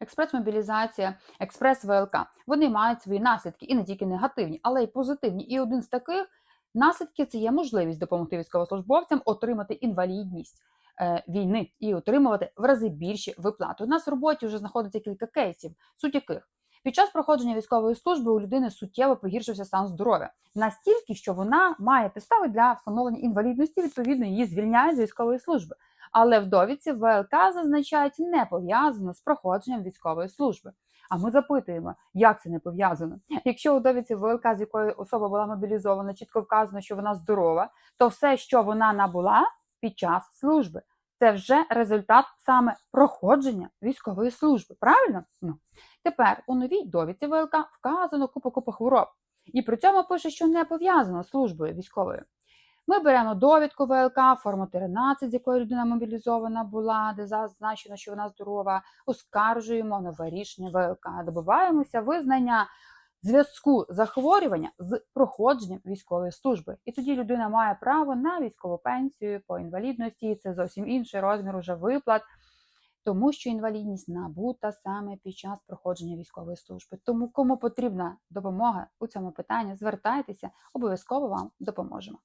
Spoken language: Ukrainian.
експрес-мобілізація, експрес-ВЛК. Вони мають свої наслідки і не тільки негативні, але й позитивні. І один з таких наслідків це є можливість допомогти військовослужбовцям отримати інвалідність е, війни і отримувати в рази більші виплати. У нас в роботі вже знаходиться кілька кейсів, суть яких під час проходження військової служби у людини суттєво погіршився стан здоров'я настільки, що вона має підстави для встановлення інвалідності, відповідно, її звільняють з військової служби. Але в довідці ВЛК зазначають не пов'язано з проходженням військової служби. А ми запитуємо, як це не пов'язано. Якщо у довідці ВЛК, з якої особа була мобілізована, чітко вказано, що вона здорова, то все, що вона набула під час служби, це вже результат саме проходження військової служби. Правильно? Ну тепер у новій довідці ВЛК вказано купа купа хвороб, і при цьому пише, що не пов'язано з службою військовою. Ми беремо довідку ВЛК, форму 13, з якої людина мобілізована була, де зазначено, що вона здорова, оскаржуємо нове рішення ВЛК, добиваємося визнання зв'язку захворювання з проходженням військової служби. І тоді людина має право на військову пенсію по інвалідності. Це зовсім інший розмір уже виплат. Тому що інвалідність набута саме під час проходження військової служби. Тому кому потрібна допомога у цьому питанні, звертайтеся, обов'язково вам допоможемо.